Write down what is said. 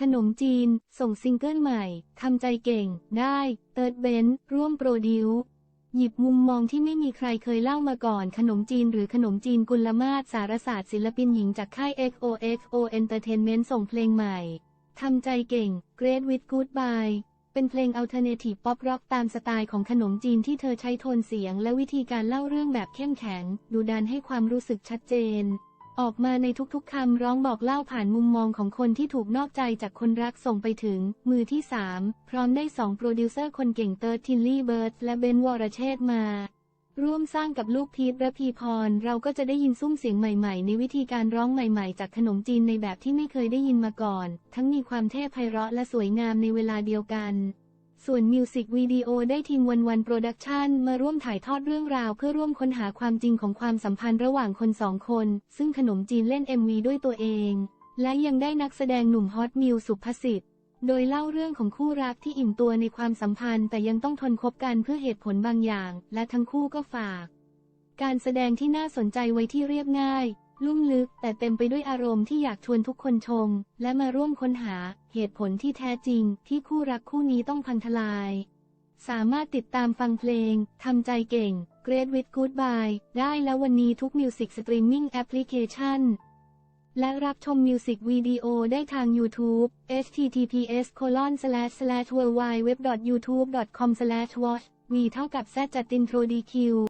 ขนมจีน ส่งซิงเกิลใหม่ ทำใจเก่ง ได้เติร์ดเบนร่วมโปรดิวหยิบมุมมองที่ไม่มีใครเคยเล่ามาก่อน ขนมจีนหรือขนมจีนกุลมาศสารศาสตร์ศิลปินหญิงจากค่าย XOXO Entertainment ส่งเพลงใหม่ ทำใจเก่ง Great with Goodbye เป็นเพลง Alternative Pop Rock ตามสไตล์ของขนมจีนที่เธอใช้โทนเสียง และวิธีการเล่าเรื่องแบบเข้มแข็ง ดูดันให้ความรู้สึกชัดเจน ออกมาในทุกๆคำร้องบอกเล่าผ่านมุมมองของคนที่ถูกนอกใจจากคนรักส่งไปถึง มือที่ 3 พร้อมได้สองโปรดิวเซอร์คนเก่งเติร์ดทินลี่เบิร์ดและเบนวอรเชษฐ์มา ร่วมสร้างกับลูกพีทและพีพร เราก็จะได้ยินซุ้มเสียงใหม่ๆ ในวิธีการร้องใหม่ๆ จากขนมจีนในแบบที่ไม่เคยได้ยินมาก่อน ทั้งมีความเท่ไพเราะและสวยงามในเวลาเดียวกัน ส่วนมิวสิกวิดีโอได้ทีมวันวันโปรดักชันมาร่วมถ่ายทอดเรื่องราวเพื่อร่วมค้นหาความจริงของความสัมพันธ์ระหว่างคนสองคน ซึ่งขนมจีนเล่น MV ด้วยตัวเอง และยังได้นักแสดงหนุ่มฮอตมิวสุภสิทธิ์ โดยเล่าเรื่องของคู่รักที่อิ่มตัวในความสัมพันธ์ แต่ยังต้องทนคบกันเพื่อเหตุผลบางอย่าง และทั้งคู่ก็ฝาก การแสดงที่น่าสนใจไว้ที่เรียบง่าย ลุ่มลึกแต่เต็มไปด้วยอารมณ์ที่อยากชวนทุกคนชม และมาร่วมค้นหาเหตุผลที่แท้จริงที่คู่รักคู่นี้ต้องพังทลาย สามารถติดตามฟังเพลง ทำใจเก่ง Great with Goodbye ได้แล้ววันนี้ทุกมิวสิกสตรีมมิ่งแอปพลิเคชันและรับชมมิวสิกวิดีโอได้ทาง YouTube https w w w youtube com watch v เท่ากับ z จัดตินโทรดีคิว